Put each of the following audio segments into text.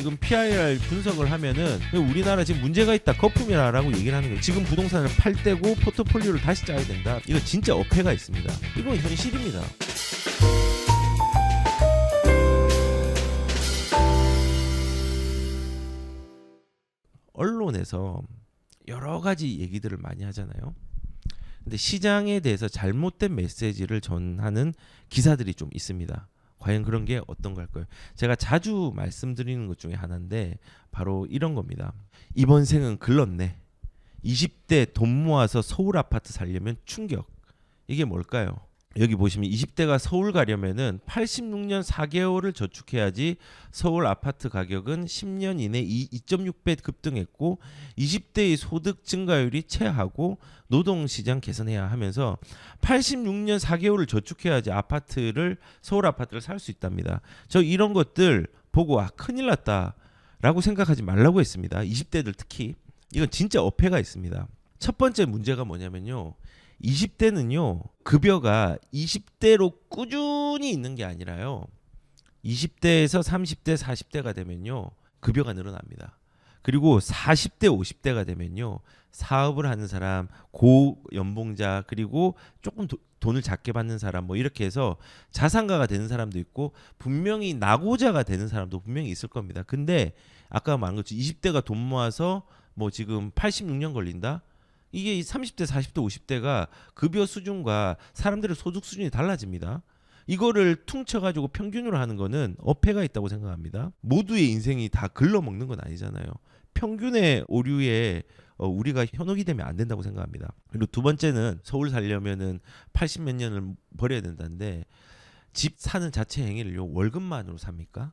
지금 PIR 분석을 하면은 우리나라 지금 문제가 있다 거품이라라고 얘기를 하는 거예요. 지금 부동산을 팔 때고 포트폴리오를 다시 짜야 된다. 이거 진짜 어폐가 있습니다. 이건 현실입니다. 언론에서 여러 가지 얘기들을 많이 하잖아요. 근데 시장에 대해서 잘못된 메시지를 전하는 기사들이 좀 있습니다. 과연 그런 게 어떤 걸까요? 제가 자주 말씀드리는 것 중에 하나인데 바로 이런 겁니다. 이번 생은 글렀네. 20대 돈 모아서 서울 아파트 살려면 충격. 이게 뭘까요? 여기 보시면 20대가 서울 가려면은 86년 4개월을 저축해야지 서울 아파트 가격은 10년 이내 2.6배 급등했고 20대의 소득 증가율이 최하고 노동시장 개선해야 하면서 86년 4개월을 저축해야지 아파트를 서울 아파트를 살 수 있답니다. 저 이런 것들 보고 아 큰일 났다라고 생각하지 말라고 했습니다. 20대들 특히 이건 진짜 어폐가 있습니다. 첫 번째 문제가 뭐냐면요. 20대는요. 급여가 20대로 꾸준히 있는 게 아니라요. 20대에서 30대, 40대가 되면요. 급여가 늘어납니다. 그리고 40대, 50대가 되면요. 사업을 하는 사람, 고 연봉자, 그리고 조금 도- 돈을 작게 받는 사람 뭐 이렇게 해서 자산가가 되는 사람도 있고 분명히 낙오자가 되는 사람도 분명히 있을 겁니다. 근데 아까 말한 것처럼 20대가 돈 모아서 뭐 지금 86년 걸린다? 이게 이 30대, 40대, 50대가 급여 수준과 사람들의 소득 수준이 달라집니다. 이거를 퉁쳐가지고 평균으로 하는 거는 어폐가 있다고 생각합니다. 모두의 인생이 다 글러먹는 건 아니잖아요. 평균의 오류에 어, 우리가 현혹이 되면 안 된다고 생각합니다. 그리고 두 번째는 서울 살려면은 80 몇 년을 버려야 된다는데 집 사는 자체 행위를요 월급만으로 삽니까?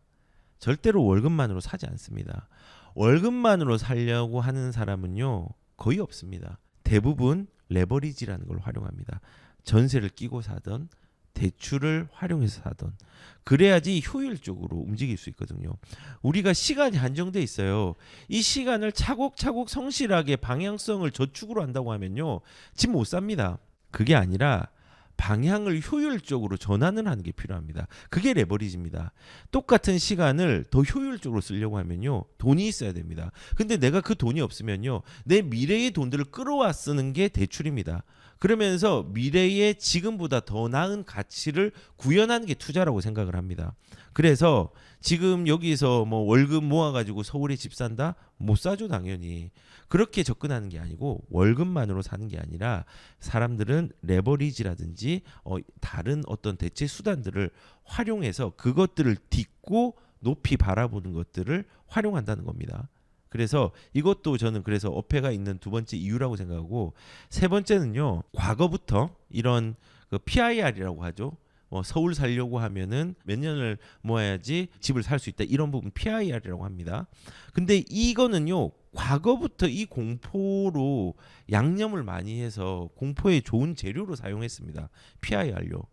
절대로 월급만으로 사지 않습니다. 월급만으로 살려고 하는 사람은요 거의 없습니다. 대부분 레버리지라는 걸 활용합니다. 전세를 끼고 사던 대출을 활용해서 사던 그래야지 효율적으로 움직일 수 있거든요. 우리가 시간이 한정돼 있어요. 이 시간을 차곡차곡 성실하게 방향성을 저축으로 한다고 하면요. 집 못 삽니다. 그게 아니라 방향을 효율적으로 전환을 하는 게 필요합니다. 그게 레버리지입니다. 똑같은 시간을 더 효율적으로 쓰려고 하면요. 돈이 있어야 됩니다. 근데 내가 그 돈이 없으면요. 내 미래의 돈들을 끌어와 쓰는 게 대출입니다. 그러면서 미래의 지금보다 더 나은 가치를 구현하는 게 투자라고 생각을 합니다. 그래서 지금 여기서 뭐 월급 모아가지고 서울에 집 산다? 못 사죠, 당연히. 그렇게 접근하는 게 아니고 월급만으로 사는 게 아니라 사람들은 레버리지라든지 어, 다른 어떤 대체 수단들을 활용해서 그것들을 딛고 높이 바라보는 것들을 활용한다는 겁니다. 그래서 이것도 저는 그래서 어폐가 있는 두 번째 이유라고 생각하고 세 번째는요 과거부터 이런 그 PIR이라고 하죠. 어, 서울 살려고 하면은 몇 년을 모아야지 집을 살 수 있다 이런 부분 PIR이라고 합니다. 근데 이거는요 과거부터 이 공포로 양념을 많이 해서 공포의 좋은 재료로 사용했습니다. PIR요.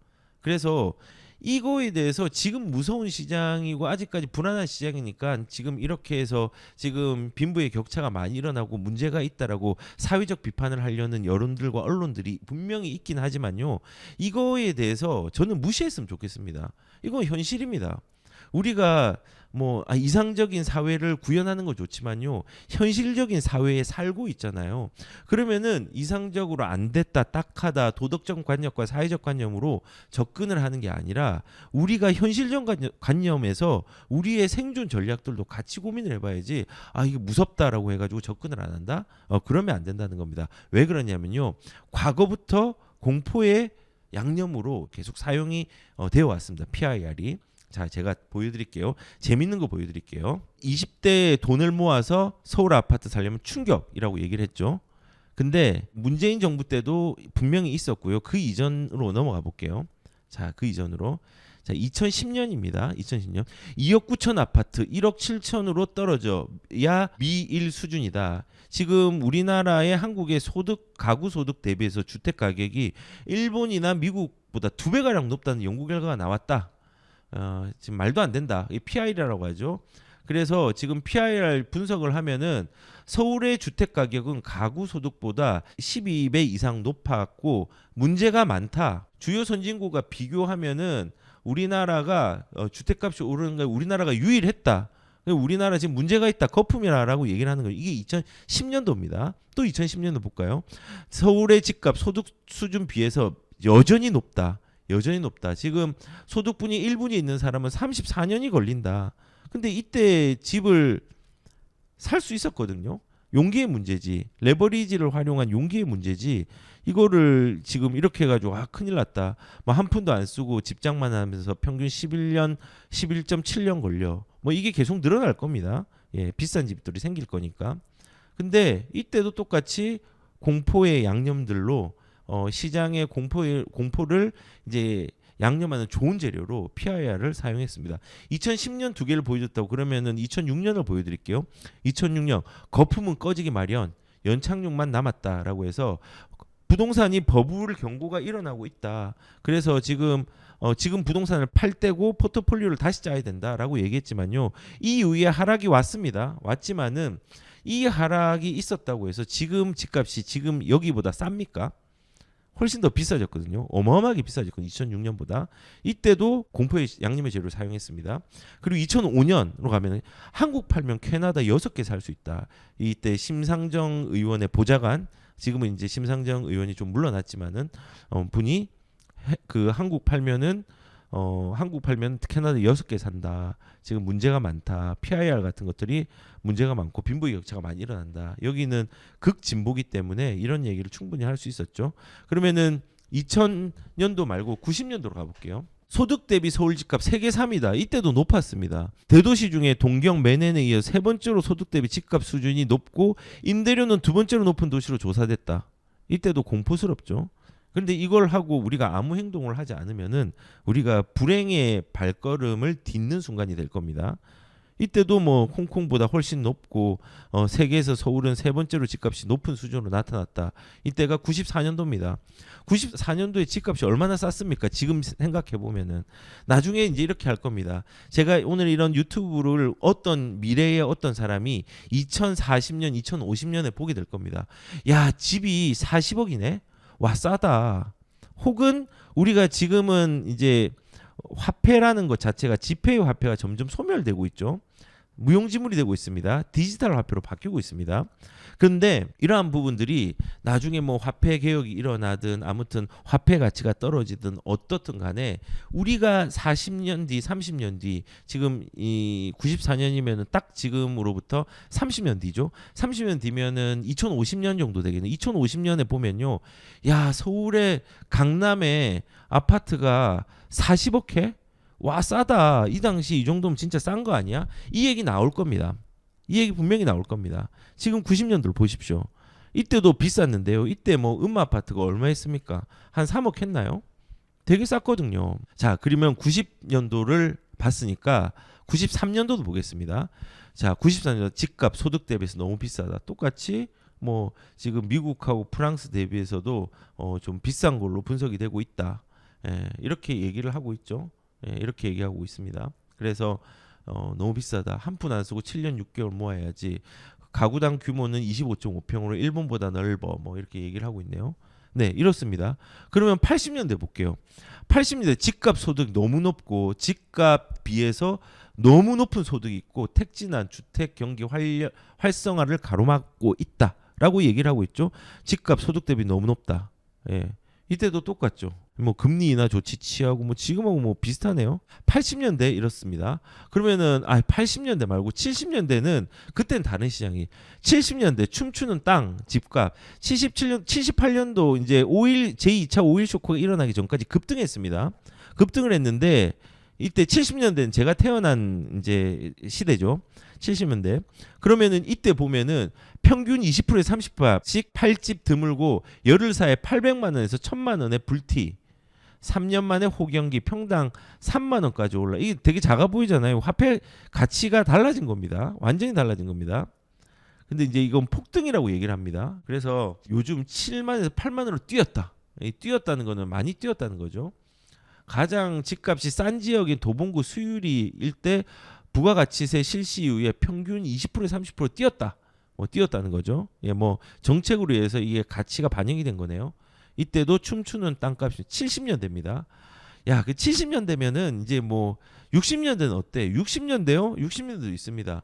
그래서 이거에 대해서 지금 무서운 시장이고 아직까지 불안한 시장이니까 지금 이렇게 해서 지금 빈부의 격차가 많이 일어나고 문제가 있다라고 사회적 비판을 하려는 여론들과 언론들이 분명히 있긴 하지만요. 이거에 대해서 저는 무시했으면 좋겠습니다. 이건 현실입니다. 우리가 뭐 아, 이상적인 사회를 구현하는 건 좋지만요 현실적인 사회에 살고 있잖아요. 그러면은 이상적으로 안 됐다 딱하다 도덕적 관념과 사회적 관념으로 접근을 하는 게 아니라 우리가 현실적 관념- 관념에서 우리의 생존 전략들도 같이 고민을 해봐야지 아 이게 무섭다라고 해가지고 접근을 안 한다? 어 그러면 안 된다는 겁니다. 왜 그러냐면요 과거부터 공포의 양념으로 계속 사용이 어, 되어 왔습니다. PIR이 자, 제가 보여드릴게요. 재밌는 거 보여드릴게요. 20대 돈을 모아서 서울 아파트 살려면 충격이라고 얘기를 했죠. 근데 문재인 정부 때도 분명히 있었고요. 그 이전으로 넘어가 볼게요. 자, 그 이전으로. 자, 2010년입니다. 2010년. 2억 9천 아파트 1억 7천으로 떨어져야 미일 수준이다. 지금 우리나라의 한국의 소득 가구 소득 대비해서 주택 가격이 일본이나 미국보다 두 배가량 높다는 연구 결과가 나왔다. 어, 지금 말도 안 된다. 이 PIR이라고 하죠. 그래서 지금 PIR 분석을 하면은 서울의 주택 가격은 가구 소득보다 12배 이상 높았고 문제가 많다. 주요 선진국과 비교하면은 우리나라가 어, 주택값이 오르는 게 우리나라가 유일했다. 우리나라 지금 문제가 있다 거품이라라고 얘기를 하는 거예요. 이게 2010년도입니다. 또 2010년도 볼까요? 서울의 집값 소득 수준 비해서 여전히 높다. 여전히 높다. 지금 소득분이 1분이 있는 사람은 34년이 걸린다. 근데 이때 집을 살 수 있었거든요. 용기의 문제지. 레버리지를 활용한 용기의 문제지. 이거를 지금 이렇게 해가지고 아 큰일 났다. 뭐 한 푼도 안 쓰고 집장만 하면서 평균 11년, 11.7년 걸려. 뭐 이게 계속 늘어날 겁니다. 예, 비싼 집들이 생길 거니까. 근데 이때도 똑같이 공포의 양념들로 어, 시장의 공포의 공포를 이제 양념하는 좋은 재료로 PIR을 사용했습니다. 2010년 두 개를 보여줬다고 그러면은 2006년을 보여드릴게요. 2006년 거품은 꺼지기 마련, 연착륙만 남았다라고 해서 부동산이 버블 경고가 일어나고 있다. 그래서 지금 어, 지금 부동산을 팔 때고 포트폴리오를 다시 짜야 된다라고 얘기했지만요. 이 이후에 하락이 왔습니다. 왔지만은 이 하락이 있었다고 해서 지금 집값이 지금 여기보다 쌉니까? 훨씬 더 비싸졌거든요. 어마어마하게 비싸졌거든요. 2006년보다. 이때도 공포의 양념의 재료를 사용했습니다. 그리고 2005년으로 가면 한국 팔면 캐나다 6개 살 수 있다. 이때 심상정 의원의 보좌관 지금은 이제 심상정 의원이 좀 물러났지만은 어, 분이 해- 그 한국 팔면은 어, 한국 팔면 캐나다 여섯 개 산다. 지금 문제가 많다. PIR 같은 것들이 문제가 많고 빈부의 격차가 많이 일어난다. 여기는 극진보기 때문에 이런 얘기를 충분히 할 수 있었죠. 그러면은 2000년도 말고 90년도로 가볼게요. 소득 대비 서울 집값 세계 3위다. 이때도 높았습니다. 대도시 중에 동경, 맨해에 이어 세 번째로 소득 대비 집값 수준이 높고 임대료는 두 번째로 높은 도시로 조사됐다. 이때도 공포스럽죠. 그런데 이걸 하고 우리가 아무 행동을 하지 않으면은 우리가 불행의 발걸음을 딛는 순간이 될 겁니다. 이때도 뭐 홍콩보다 훨씬 높고 어, 세계에서 서울은 세 번째로 집값이 높은 수준으로 나타났다. 이때가 94년도입니다. 94년도에 집값이 얼마나 쌌습니까? 지금 생각해 보면은 나중에 이제 이렇게 할 겁니다. 제가 오늘 이런 유튜브를 어떤 미래의 어떤 사람이 2040년, 2050년에 보게 될 겁니다. 야, 집이 40억이네. 와 싸다. 혹은 우리가 지금은 이제 화폐라는 것 자체가 지폐의 화폐가 점점 소멸되고 있죠. 무용지물이 되고 있습니다. 디지털 화폐로 바뀌고 있습니다. 그런데 이러한 부분들이 나중에 뭐 화폐 개혁이 일어나든 아무튼 화폐 가치가 떨어지든 어떻든 간에 우리가 40년 뒤, 30년 뒤 지금 이 94년이면은 딱 지금으로부터 30년 뒤죠. 30년 뒤면은 2050년 정도 되겠네. 2050년에 보면요. 야, 서울의 강남에 아파트가 40억 해? 와 싸다. 이 당시 이 정도면 진짜 싼 거 아니야? 이 얘기 나올 겁니다. 이 얘기 분명히 나올 겁니다. 지금 90년도를 보십시오. 이때도 비쌌는데요. 이때 뭐 음마 아파트가 얼마 했습니까? 한 3억 했나요? 되게 쌌거든요. 자, 그러면 90년도를 봤으니까 93년도도 보겠습니다. 자, 94년도 집값 소득 대비해서 너무 비싸다. 똑같이 뭐 지금 미국하고 프랑스 대비해서도 어 좀 비싼 걸로 분석이 되고 있다. 예, 이렇게 얘기를 하고 있죠. 예, 이렇게 얘기하고 있습니다. 그래서 어, 너무 비싸다. 한 푼 안 쓰고 7년 6개월 모아야지. 가구당 규모는 25.5평으로 일본보다 넓어. 뭐 이렇게 얘기를 하고 있네요. 네, 이렇습니다. 그러면 80년대 볼게요. 80년대 집값 소득 너무 높고 집값 비해서 너무 높은 소득이 있고 택지난 주택 경기 활, 활성화를 가로막고 있다라고 얘기를 하고 있죠. 집값 소득 대비 너무 높다. 예. 이때도 똑같죠. 뭐 금리 인하 조치 취하고 뭐 지금하고 뭐 비슷하네요. 80년대 이렇습니다. 그러면은 아 80년대 말고 70년대는 그땐 다른 시장이 70년대 춤추는 땅 집값 77년 78년도 이제 5일 제2차 5일 쇼크가 일어나기 전까지 급등했습니다. 급등을 했는데 이때 70년대는 제가 태어난 이제 시대죠. 70년대. 그러면은 이때 보면은 평균 20%에 30씩 8집 드물고 열흘 사이에 800만 원에서 1000만 원의 불티. 3년 만에 호경기 평당 3만 원까지 올라. 이게 되게 작아 보이잖아요. 화폐 가치가 달라진 겁니다. 완전히 달라진 겁니다. 근데 이제 이건 폭등이라고 얘기를 합니다. 그래서 요즘 7만에서 8만 원으로 뛰었다. 이 뛰었다는 거는 많이 뛰었다는 거죠. 가장 집값이 싼 지역인 도봉구 수유리 일대 부가가치세 실시 이후에 평균 20%에 30% 뛰었다. 뭐 뛰었다는 거죠. 예, 뭐 정책으로 해서 이게 가치가 반영이 된 거네요. 이때도 춤추는 땅값이 70년대입니다. 야, 그 70년대면은 이제 뭐 60년대는 어때? 60년대요? 60년대도 있습니다.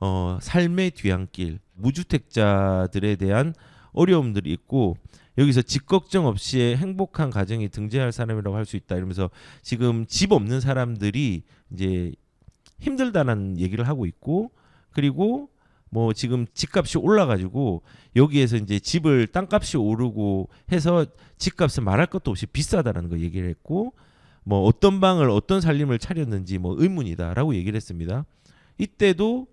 어, 삶의 뒤안길, 무주택자들에 대한 어려움들이 있고 여기서 집 걱정 없이 행복한 가정이 등재할 사람이라고 할 수 있다 이러면서 지금 집 없는 사람들이 이제 힘들다는 얘기를 하고 있고 그리고 뭐 지금 집값이 올라가지고 여기에서 이제 집을 땅값이 오르고 해서 집값을 말할 것도 없이 비싸다라는 거 얘기를 했고 뭐 어떤 방을 어떤 살림을 차렸는지 뭐 의문이다라고 얘기를 했습니다. 이때도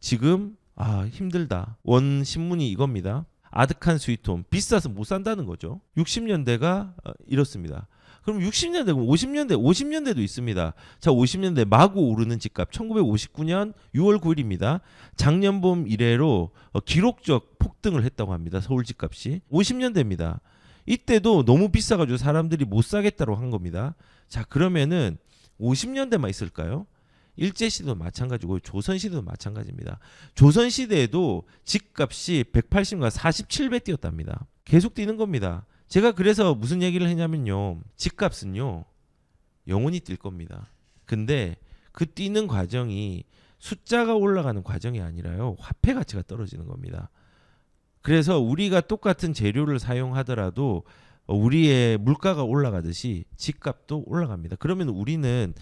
지금 아 힘들다 원 신문이 이겁니다. 아득한 스위트홈 비싸서 못 산다는 거죠. 60년대가 어, 이렇습니다. 그럼 60년대, 50년대, 50년대도 있습니다. 자, 50년대 마구 오르는 집값 1959년 6월 9일입니다. 작년 봄 이래로 어, 기록적 폭등을 했다고 합니다. 서울 집값이 50년대입니다. 이때도 너무 비싸가지고 사람들이 못 사겠다고 한 겁니다. 자, 그러면은 50년대만 있을까요? 일제 시대도 마찬가지고 조선 시대도 마찬가지입니다. 조선 시대에도 집값이 180과 47배 뛰었답니다. 계속 뛰는 겁니다. 제가 그래서 무슨 얘기를 했냐면요. 집값은요. 영원히 뛸 겁니다. 근데 그 뛰는 과정이 숫자가 올라가는 과정이 아니라요. 화폐 가치가 떨어지는 겁니다. 그래서 우리가 똑같은 재료를 사용하더라도 우리의 물가가 올라가듯이 집값도 올라갑니다. 그러면 우리는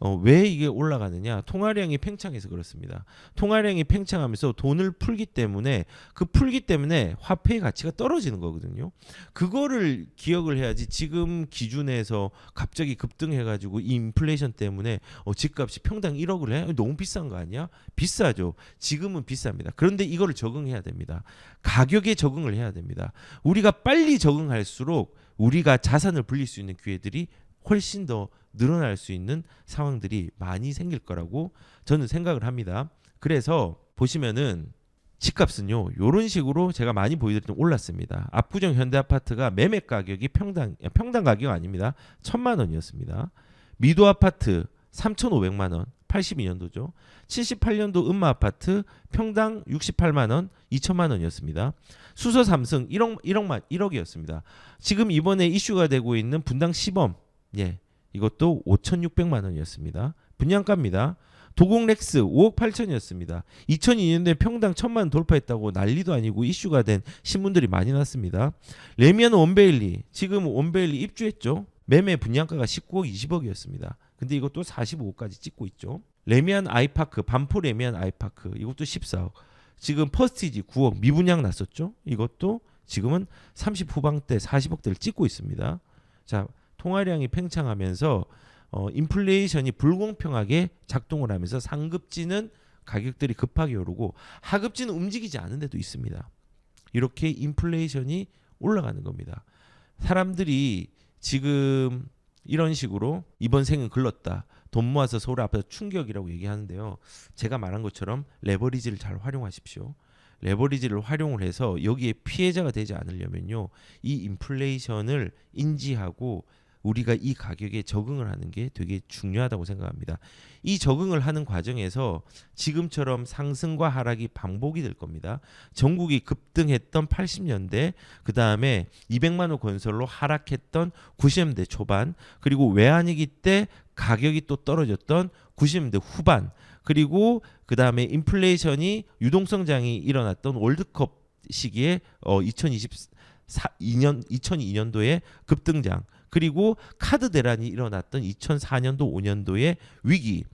어, 왜 이게 올라가느냐? 통화량이 팽창해서 그렇습니다. 통화량이 팽창하면서 돈을 풀기 때문에 그 풀기 때문에 화폐의 가치가 떨어지는 거거든요. 그거를 기억을 해야지 지금 기준에서 갑자기 급등해가지고 이 인플레이션 때문에 어, 집값이 평당 1억을 해? 너무 비싼 거 아니야? 비싸죠. 지금은 비쌉니다. 그런데 이거를 적응해야 됩니다. 가격에 적응을 해야 됩니다. 우리가 빨리 적응할수록 우리가 자산을 불릴 수 있는 기회들이 훨씬 더 늘어날 수 있는 상황들이 많이 생길 거라고 저는 생각을 합니다. 그래서 보시면은 집값은요 요런 식으로 제가 많이 보여드렸던 올랐습니다. 압구정 현대아파트가 매매 가격이 평당 평당 가격 아닙니다. 천만 원이었습니다. 미도 아파트 3,500만 원 82년도죠. 78년도 음마 아파트 평당 68만 원 2천만 원이었습니다. 수서 삼성 1억 1억만 1억이었습니다. 지금 이번에 이슈가 되고 있는 분당 시범 예. 이것도 5,600만 원이었습니다. 분양가입니다. 도곡 렉스 5억 8천이었습니다. 2002년도에 평당 1천만 원 돌파했다고 난리도 아니고 이슈가 된 신문들이 많이 났습니다. 레미안 원베일리 지금 원베일리 입주했죠. 매매 분양가가 19억 20억이었습니다. 근데 이것도 45억까지 찍고 있죠. 레미안 아이파크 반포 레미안 아이파크 이것도 14억. 지금 퍼스티지 9억 미분양 났었죠. 이것도 지금은 30 후반대 40억대를 찍고 있습니다. 자, 통화량이 팽창하면서 어, 인플레이션이 불공평하게 작동을 하면서 상급지는 가격들이 급하게 오르고 하급지는 움직이지 않은 데도 있습니다. 이렇게 인플레이션이 올라가는 겁니다. 사람들이 지금 이런 식으로 이번 생은 글렀다. 돈 모아서 서울 앞에서 충격이라고 얘기하는데요. 제가 말한 것처럼 레버리지를 잘 활용하십시오. 레버리지를 활용을 해서 여기에 피해자가 되지 않으려면요. 이 인플레이션을 인지하고 우리가 이 가격에 적응을 하는 게 되게 중요하다고 생각합니다. 이 적응을 하는 과정에서 지금처럼 상승과 하락이 반복이 될 겁니다. 전국이 급등했던 80년대, 그 다음에 200만 원 건설로 하락했던 90년대 초반, 그리고 외환위기 때 가격이 또 떨어졌던 90년대 후반, 그리고 그 다음에 인플레이션이 유동성장이 일어났던 월드컵 시기에 어 2024년 2002년도에 급등장 그리고 카드 대란이 일어났던 2004년도 5년도에 위기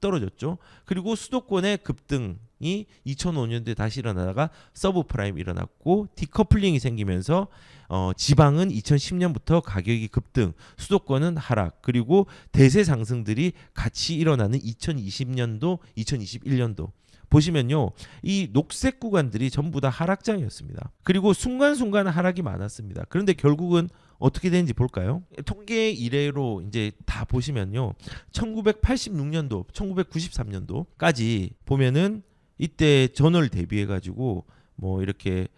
떨어졌죠. 그리고 수도권의 급등이 2005년도에 다시 일어나다가 서브프라임 일어났고 디커플링이 생기면서 어, 지방은 2010년부터 가격이 급등, 수도권은 하락, 그리고 대세 상승들이 같이 일어나는 2020년도, 2021년도 보시면요. 이 녹색 구간들이 전부 다 하락장이었습니다. 그리고 순간순간 하락이 많았습니다. 그런데 결국은 어떻게 되는지 볼까요? 통계 이래로 이제 다 보시면요. 1986년도, 1993년도까지 보면은 이때 전월 대비해 가지고 뭐 이렇게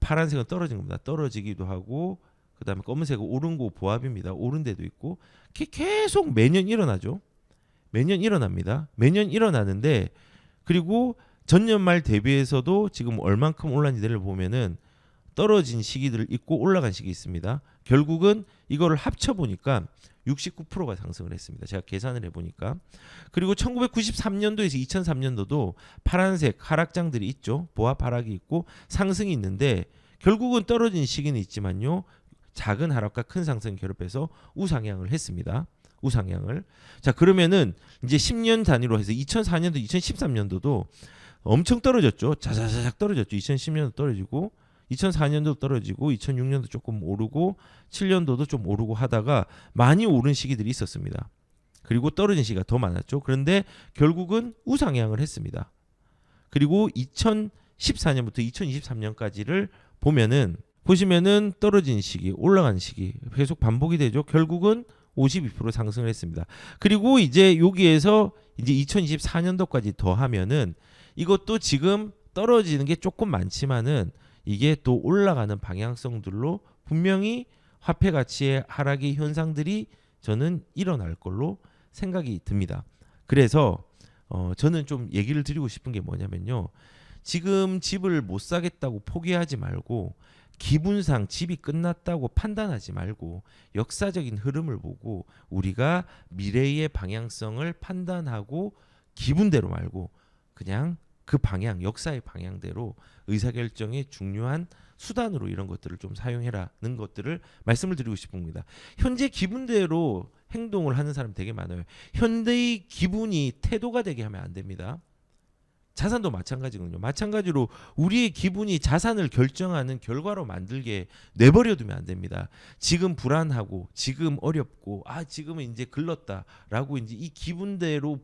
파란색은 떨어진 겁니다. 떨어지기도 하고 그다음에 검은색은 오른 거 보합입니다. 오른 데도 있고 계속 매년 일어나죠. 매년 일어납니다. 매년 일어나는데 그리고 전년 말 대비해서도 지금 얼만큼 올랐는지를 보면은 떨어진 시기들 있고 올라간 시기 있습니다. 결국은 이거를 합쳐 보니까 69%가 상승을 했습니다. 제가 계산을 해 보니까 그리고 1993년도에서 2003년도도 파란색 하락장들이 있죠. 보합 하락이 있고 상승이 있는데 결국은 떨어진 시기는 있지만요. 작은 하락과 큰 상승 결합해서 우상향을 했습니다. 우상향을. 자, 그러면은 이제 10년 단위로 해서 2004년도, 2013년도도 엄청 떨어졌죠. 자자자작 떨어졌죠. 2010년도 떨어지고 2004년도 떨어지고 2006년도 조금 오르고 7년도도 좀 오르고 하다가 많이 오른 시기들이 있었습니다. 그리고 떨어진 시기가 더 많았죠. 그런데 결국은 우상향을 했습니다. 그리고 2014년부터 2023년까지를 보면은 보시면은 떨어진 시기, 올라간 시기 계속 반복이 되죠. 결국은 52% 상승을 했습니다. 그리고 이제 여기에서 이제 2024년도까지 더하면은 이것도 지금 떨어지는 게 조금 많지만은 이게 또 올라가는 방향성들로 분명히 화폐 가치의 하락의 현상들이 저는 일어날 걸로 생각이 듭니다. 그래서 어 저는 좀 얘기를 드리고 싶은 게 뭐냐면요. 지금 집을 못 사겠다고 포기하지 말고 기분상 집이 끝났다고 판단하지 말고 역사적인 흐름을 보고 우리가 미래의 방향성을 판단하고 기분대로 말고 그냥 그 방향 역사의 방향대로 의사결정의 중요한 수단으로 이런 것들을 좀 사용해라는 것들을 말씀을 드리고 싶습니다. 현재 기분대로 행동을 하는 사람 되게 많아요. 현대의 기분이 태도가 되게 하면 안 됩니다. 자산도 마찬가지거든요. 마찬가지로 우리의 기분이 자산을 결정하는 결과로 만들게 내버려 두면 안 됩니다. 지금 불안하고 지금 어렵고 아 지금은 이제 글렀다라고 이제 이 기분대로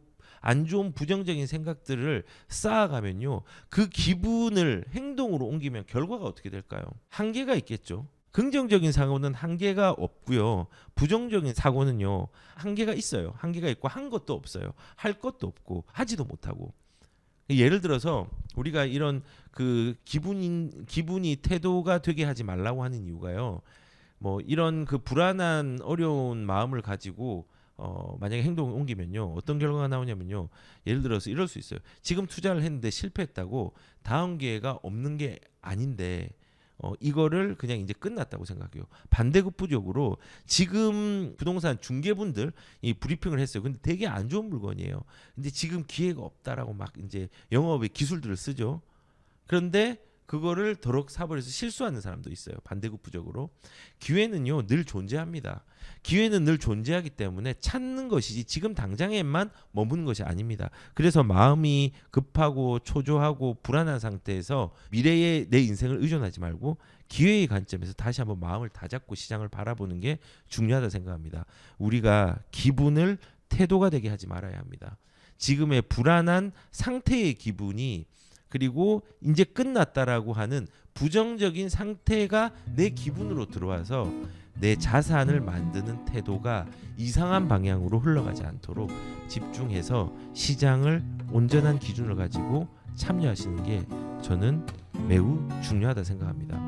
안 좋은 부정적인 생각들을 쌓아가면요 그 기분을 행동으로 옮기면 결과가 어떻게 될까요? 한계가 있겠죠. 긍정적인 사고는 한계가 없고요. 부정적인 사고는요 한계가 있어요. 한계가 있고 한 것도 없어요. 할 것도 없고 하지도 못하고 예를 들어서 우리가 이런 그 기분인 기분이 태도가 되게 하지 말라고 하는 이유가요. 뭐 이런 그 불안한 어려운 마음을 가지고 어 만약에 행동을 옮기면요. 어떤 결과가 나오냐면요. 예를 들어서 이럴 수 있어요. 지금 투자를 했는데 실패했다고 다음 기회가 없는 게 아닌데 어 이거를 그냥 이제 끝났다고 생각해요. 반대급부적으로 지금 부동산 중개분들 이 브리핑을 했어요. 근데 되게 안 좋은 물건이에요. 근데 지금 기회가 없다라고 막 이제 영업의 기술들을 쓰죠. 그런데 그거를 더럭 사버려서 실수하는 사람도 있어요. 반대급부적으로 기회는요 늘 존재합니다. 기회는 늘 존재하기 때문에 찾는 것이지 지금 당장에만 머무는 것이 아닙니다. 그래서 마음이 급하고 초조하고 불안한 상태에서 미래에 내 인생을 의존하지 말고 기회의 관점에서 다시 한번 마음을 다잡고 시장을 바라보는 게 중요하다 생각합니다. 우리가 기분을 태도가 되게 하지 말아야 합니다. 지금의 불안한 상태의 기분이 그리고 이제 끝났다라고 하는 부정적인 상태가 내 기분으로 들어와서 내 자산을 만드는 태도가 이상한 방향으로 흘러가지 않도록 집중해서 시장을 온전한 기준을 가지고 참여하시는 게 저는 매우 중요하다 생각합니다.